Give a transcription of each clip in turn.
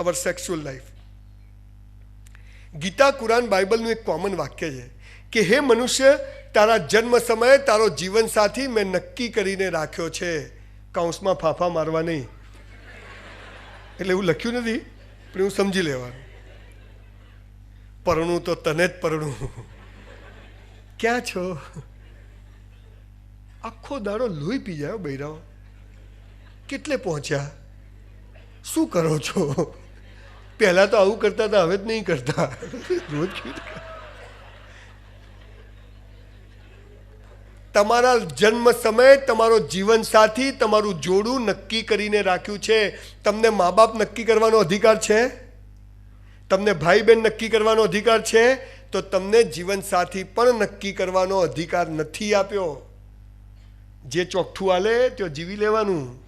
Our sexual life Gita Quran બાઇબલનું એક common વાક્ય છે કે, હે મનુષ્ય, તારા જન્મ સમયે તારો જીવન સાથી મેં નક્કી કરીને રાખ્યો છે. કૌંસમાં ફાંફા મારવા નહીં. એટલે એવું લખ્યું નથી, પણ એવું સમજી લેવાનું. પરણું તો તને જ પરણું. ક્યાં છો? આખો દાડો લોહી પી જાય બૈરાઓ. કેટલે પહોંચ્યા? શું કરો છો? પહેલાં તો આવું કરતા હતા, હવે જ નહીં કરતા. રોજ તમારા જન્મ સમય તમારો જીવન સાથી તમારું જોડું નક્કી કરીને રાખ્યું છે. તમને મા બાપ નક્કી કરવાનો અધિકાર છે? તમને ભાઈ બહેન નક્કી કરવાનો અધિકાર છે? તો તમને જીવન સાથી પણ નક્કી કરવાનો અધિકાર નથી આપ્યો. જે ચોખ્ઠું આલે તે જીવી લેવાનું.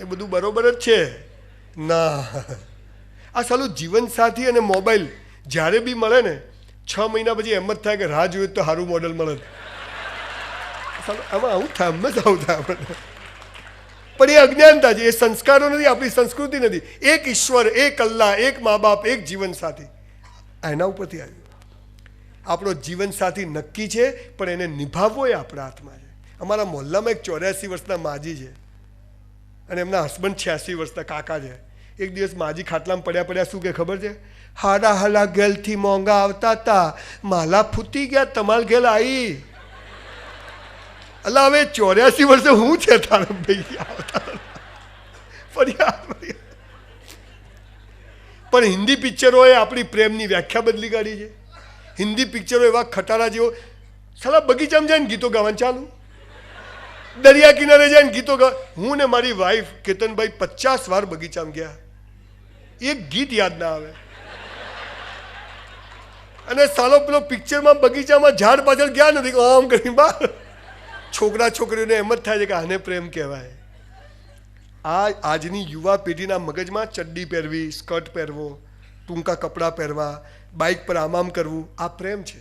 એ બધું બરોબર જ છે. ના. આ સાલું જીવનસાથી અને મોબાઈલ જ્યારે બી મળે ને, છ મહિના પછી એમ જ થાય કે રાહ જોઈએ તો સારું મોડલ મળે. આમાં આવું થાય જ આવું થાય આપણને. પણ એ અજ્ઞાનતા છે, એ સંસ્કારો નથી, આપણી સંસ્કૃતિ નથી. એક ઈશ્વર, એક અલ્લાહ, એક મા બાપ એક જીવનસાથી એના ઉપરથી આવ્યું. આપણો જીવનસાથી નક્કી છે, પણ એને નિભાવવો એ આપણા હાથમાં છે. અમારા મોહલ્લામાં એક ચોર્યાસી વર્ષના માજી છે. અને એમના હસબન્ડ છ્યાસી વર્ષના કાકા છે. એક દિવસ માજી ખાટલામાં પડ્યા પડ્યા શું કે ખબર છે? હાડા હાડા ગેલથી મોંઘા આવતા હતા માલા ફૂટી ગયા તમાર ઘેલ આવી અલા, હવે ચોર્યાસી વર્ષે હું છે તારા ભાઈ? આવતા ફરિયાદ પણ હિન્દી પિક્ચરોએ આપણી પ્રેમની વ્યાખ્યા બદલી કાઢી છે. હિન્દી પિક્ચરો એવા ખટારા જેવો. સાલા, બગીચામાં જાય ને ગીતો ગાવાનું ચાલુ. દરિયા કિનારે જાય ને ગીતો ગા હું ને મારી વાઈફ કેતનભાઈ પચાસ વાર બગીચામાં ગયા. એક ગીત યાદ ના આવે. અને સાલો પેલો પિક્ચરમાં બગીચામાં ઝાડ પાછળ ગયા નથી આમ કરી બહાર છોકરા છોકરીઓને એમ જ થાય છે કે આને પ્રેમ કહેવાય. આ આજની યુવા પેઢીના મગજમાં ચડ્ડી પહેરવી સ્કર્ટ પહેરવો, ટૂંકા કપડાં પહેરવા બાઇક પર આમ આમ કરવું, આ પ્રેમ છે.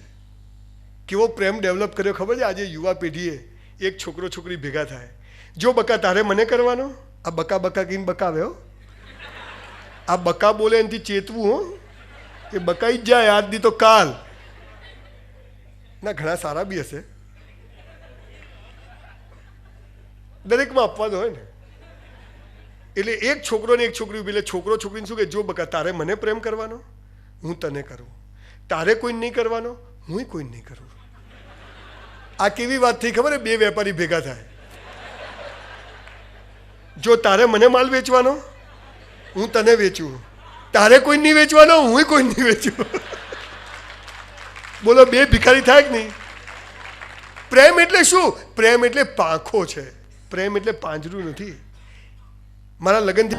કેવો પ્રેમ ડેવલપ કર્યો ખબર છે આજે યુવા પેઢીએ? એક છોકરો છોકરી ભેગા થાય. જો બકા તારે મને કરવાનો? આ બકા બકા કહીને બકાવે હો? આ બકા બોલે એનાથી ચેતવું હો. એ બકાઈ જ જાય આજની તો કાલ. ના, ઘણા સારા બી હશે. દરેકમાં અપવાદ હોય ને. એટલે એક છોકરો ને એક છોકરી ઊભી એટલે છોકરો છોકરીને શું કે જો બકા, તારે મને પ્રેમ કરવાનો? હું તને કરું. તારે કોઈ નહીં કરવાનો? હું કોઈ નહીં કરું. આ કેવી વાત થઈ ખબર બે વેપારી ભેગા થાય. જો તારે મને માલ વેચવાનો? હું તને વેચું. તારે કોઈ નહીં વેચવાનો? હું કોઈ નહીં વેચું. બોલો, બે ભિખારી થાય કે નહીં? પ્રેમ એટલે શું? પ્રેમ એટલે પાંખો છે. પ્રેમ એટલે પાંજરું નથી. મારા લગ્નથી